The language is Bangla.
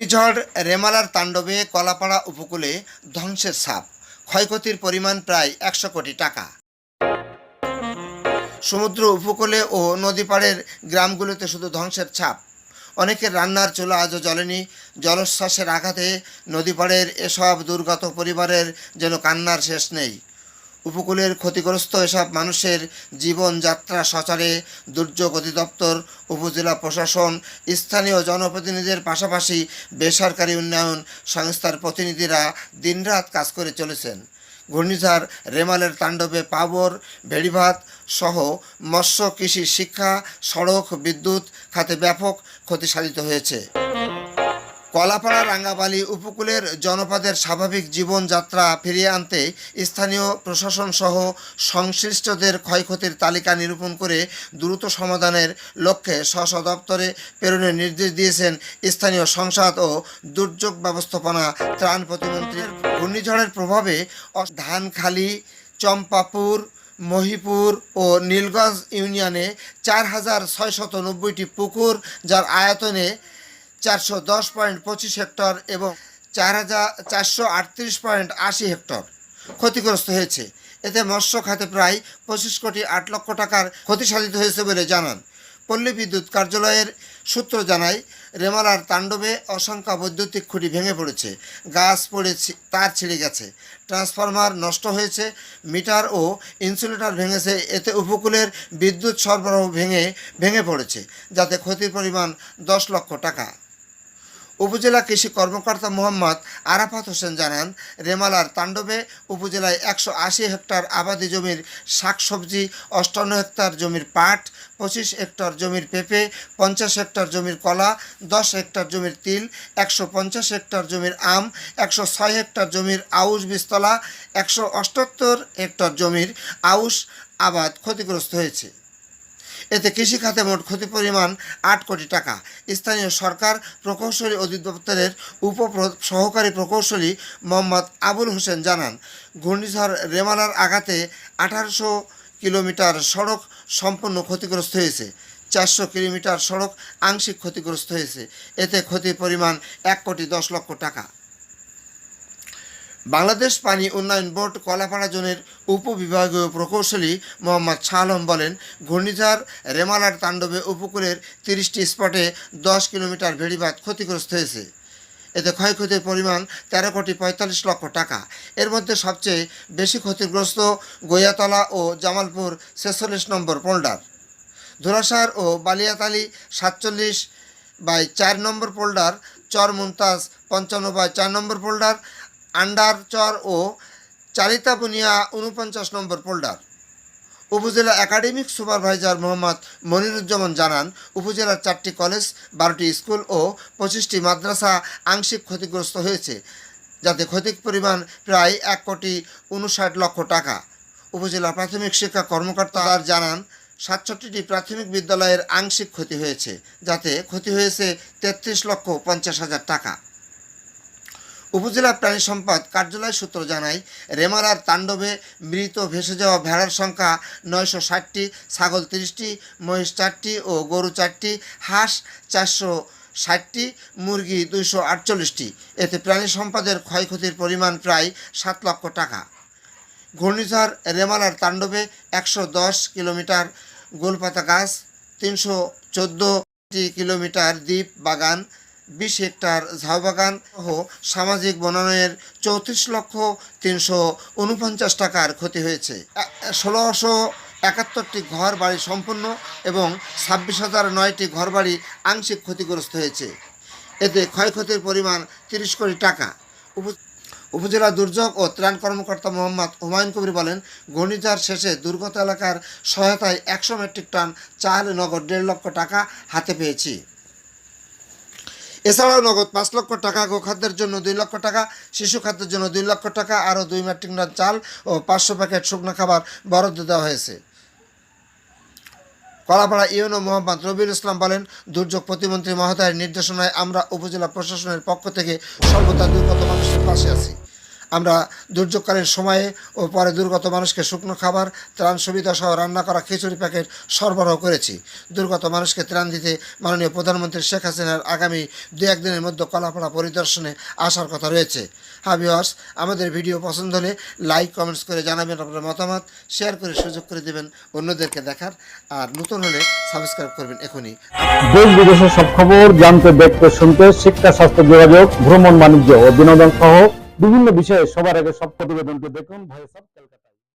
ঝড় রেমালার তাণ্ডবে কলাপাড়া উপকূলে ধ্বংসের ছাপ। ক্ষয়ক্ষতির পরিমাণ প্রায় একশো কোটি টাকা। সমুদ্র উপকূলে ও নদীপাড়ের গ্রামগুলোতে শুধু ধ্বংসের ছাপ। অনেকের রান্নার চুলা আজও জ্বলেনি। জলোচ্ছ্বাসের আঘাতে নদীপাড়ের এসব দুর্গত পরিবারের যেন কান্নার শেষ নেই। উপকূলের ক্ষতিগ্রস্ত এসব মানুষের জীবনযাত্রা সচারে দুর্যোগ অধিদপ্তর, উপজেলা প্রশাসন, স্থানীয় জনপ্রতিনিধিদের পাশাপাশি বেসরকারি উন্নয়ন সংস্থার প্রতিনিধিরা দিনরাত কাজ করে চলেছেন। ঘূর্ণিঝড়, রেমালের তাণ্ডবে পাবর, ভেড়িভাত সহ মৎস্য কৃষি শিক্ষা, সড়ক, বিদ্যুৎ খাতে ব্যাপক ক্ষতি সাধিত হয়েছে। কলাপাড়া রাঙ্গাবালি উপকূলের জনপদের স্বাভাবিক জীবনযাত্রা ফিরিয়ে আনতে স্থানীয় প্রশাসন সহ সংশ্লিষ্টদের ক্ষয়ক্ষতির তালিকা নিরূপণ করে দ্রুত সমাধানের লক্ষ্যে স্ব দপ্তরে প্রেরণের নির্দেশ দিয়েছেন স্থানীয় সংসদ ও দুর্যোগ ব্যবস্থাপনা ত্রাণ প্রতিমন্ত্রী ঘূর্ণিঝড়ের প্রভাবে ধানখালি, চম্পাপুর, মহিপুর ও নীলগঞ্জ ইউনিয়নে চার হাজার ছয়শত নব্বইটি পুকুর, যার আয়তনে চারশো দশ পয়েন্ট পঁচিশ হেক্টর এবং চার হাজার চারশো আটত্রিশ পয়েন্ট আশি হেক্টর ক্ষতিগ্রস্ত হয়েছে। এতে মৎস্য খাতে প্রায় পঁচিশ কোটি আট লক্ষ টাকার ক্ষতি সাধিত হয়েছে বলে জানান। পল্লী বিদ্যুৎ কার্যালয়ের সূত্র জানায়, রেমালার তাণ্ডবে অসংখ্য বৈদ্যুতিক খুঁটি ভেঙে পড়েছে, গাছ পড়ে তার ছিঁড়ে গেছে। ট্রান্সফরমার নষ্ট হয়েছে, মিটার ও ইনসুলেটর ভেঙেছে, এতে উপকূলের বিদ্যুৎ সরবরাহ ভেঙে ভেঙে পড়েছে, যাতে ক্ষতির পরিমাণ দশ লক্ষ টাকা। উপজেলা কৃষি কর্মকর্তা মোহাম্মদ আরাফাত হোসেন জানান, রেমালার তাণ্ডবে উপজেলায় একশো আশি হেক্টর আবাদি জমির শাকসবজি, অষ্টান্ন হেক্টর জমির পাট, পঁচিশ হেক্টর জমির পেঁপে, পঞ্চাশ হেক্টর জমির কলা, দশ হেক্টর জমির তিল, একশো পঞ্চাশ হেক্টর জমির আম, একশো ছয় হেক্টর জমির আউশ বীজতলা, একশো অষ্টাত্তর হেক্টর জমির আউশ আবাদ ক্ষতিগ্রস্ত হয়েছে। এতে কৃষি খাতে মোট ক্ষতি পরিমাণ আট কোটি টাকা। স্থানীয় সরকার প্রকৌশলী অধিদপ্তরের উপ সহকারী প্রকৌশলী মোহাম্মদ আবুল হোসেন জানান, ঘূর্ণিঝড় রেমালার আঘাতে আঠারোশো কিলোমিটার সড়ক সম্পূর্ণ ক্ষতিগ্রস্ত হয়েছে, চারশো কিলোমিটার সড়ক আংশিক ক্ষতিগ্রস্ত হয়েছে। এতে ক্ষতির পরিমাণ এক কোটি দশ লক্ষ টাকা। বাংলাদেশ পানি উন্নয়ন বোর্ড কলাপাড়া জোনের উপবিভাগীয় প্রকৌশলী মোহাম্মদ শাহ আলম বলেন, ঘূর্ণিঝড় রেমালার তাণ্ডবে উপকূলের তিরিশটি স্পটে দশ কিলোমিটার ভেড়িবাদ ক্ষতিগ্রস্ত হয়েছে। এতে ক্ষয়ক্ষতির পরিমাণ তেরো কোটি পঁয়তাল্লিশ লক্ষ টাকা। এর মধ্যে সবচেয়ে বেশি ক্ষতিগ্রস্ত গইয়াতলা ও জামালপুর ছেচল্লিশ নম্বর পোল্ডার ধুরাসার ও বালিয়াতালি সাতচল্লিশ বাই চার নম্বর পোল্ডার চর মুমতাজ পঞ্চান্ন বাই চার নম্বর পোল্ডার আন্ডার চর ও চালিতা বুনিয়া উনপঞ্চাশ নম্বর পোল্ডার উপজেলা একাডেমিক সুপারভাইজার মোহাম্মদ মনিরুজ্জামান জানান, উপজেলার চারটি কলেজ, বারোটি স্কুল ও পঁচিশটি মাদ্রাসা আংশিক ক্ষতিগ্রস্ত হয়েছে, যাতে ক্ষতির পরিমাণ প্রায় এক কোটি উনষাট লক্ষ টাকা। উপজেলা প্রাথমিক শিক্ষা কর্মকর্তা জানান, সাতষট্টিটি প্রাথমিক বিদ্যালয়ের আংশিক ক্ষতি হয়েছে, যাতে ক্ষতি হয়েছে তেত্রিশ লক্ষ পঞ্চাশ হাজার টাকা। উপজেলা প্রাণী সম্পদ কার্যালয় সূত্র জানায় রেমারার তাণ্ডবে মৃত ভেসে যাওয়া ভেড়ার সংখ্যা নয়শো ষাটটি, ছাগল তিরিশটি, মহিষ চারটি ও গরু চারটি, হাঁস চারশো ষাটটি, মুরগি দুইশো আটচল্লিশটি। এতে প্রাণী সম্পদের ক্ষয়ক্ষতির পরিমাণ প্রায় সাত লক্ষ টাকা। ঘূর্ণিঝড় রেমালার তাণ্ডবে একশো দশ কিলোমিটার গোলপাতা গাছ, তিনশো চোদ্দোটি কিলোমিটার দ্বীপ বাগান বিশ হেক্টর ঝাউ বাগান সহ সামাজিক বনায়নের চৌত্রিশ লক্ষ তিনশো উনপঞ্চাশ টাকার ক্ষতি হয়েছে। ষোলোশো একাত্তরটি ঘর বাড়ি সম্পূর্ণ এবং ছাব্বিশ হাজার নয়টি ঘরবাড়ি আংশিক ক্ষতিগ্রস্ত হয়েছে। এতে ক্ষয়ক্ষতির পরিমাণ তিরিশ কোটি টাকা। উপ- উপজেলা দুর্যোগ ও ত্রাণ কর্মকর্তা মোহাম্মদ হুমায়ুন কবির বলেন, ঘূর্ণিঝড় শেষে দুর্গত এলাকার সহায়তায় একশো মেট্রিক টন চাল নগদ দেড় লক্ষ টাকা হাতে পেয়েছি। এছাড়াও নগদ পাঁচ লক্ষ টাকা গোখাদ্যের জন্য দুই লক্ষ টাকা, শিশু খাদ্যের জন্য দুই লক্ষ টাকা, আরও দুই মেট্রিক টন চাল ও পাঁচশো প্যাকেট শুকনো খাবার বরাদ্দ দেওয়া হয়েছে। কলাপাড়া ইউনো মোহাম্মদ রবিউল ইসলাম বলেন, দুর্যোগ প্রতিমন্ত্রী মহোদয়ের নির্দেশনায় আমরা উপজেলা প্রশাসনের পক্ষ থেকে সর্বদা দুর্গত মানুষের পাশে আছি। আমরা দুর্যোগকালীন সময়ে ও পরে দুর্গত মানুষকে শুকনো খাবার, ত্রাণ সুবিধা সহ রান্না করা খিচুড়ি প্যাকেট সরবরাহ করেছি। দুর্গত মানুষকে ত্রাণ দিতে মাননীয় প্রধানমন্ত্রী শেখ হাসিনার আগামী দু একদিনের মধ্যে কলাপাড়া পরিদর্শনে আসার কথা রয়েছে। হ্যাঁ ভিওয়ার্স আমাদের ভিডিও পছন্দ হলে লাইক কমেন্টস করে জানাবেন আপনার মতামত শেয়ার করে সুযোগ করে দেবেন অন্যদেরকে দেখার। আর নতুন হলে সাবস্ক্রাইব করবেন এখনই। দেশ বিদেশের সব খবর জানতে, দেখতে, শুনতে, শিক্ষা, স্বাস্থ্য, যোগাযোগ, ভ্রমণ, বাণিজ্য ও বিনোদন সহ বিভিন্ন বিষয়ে সবার আগে সব প্রতিবেদনকে দেখুন ভয়েস সব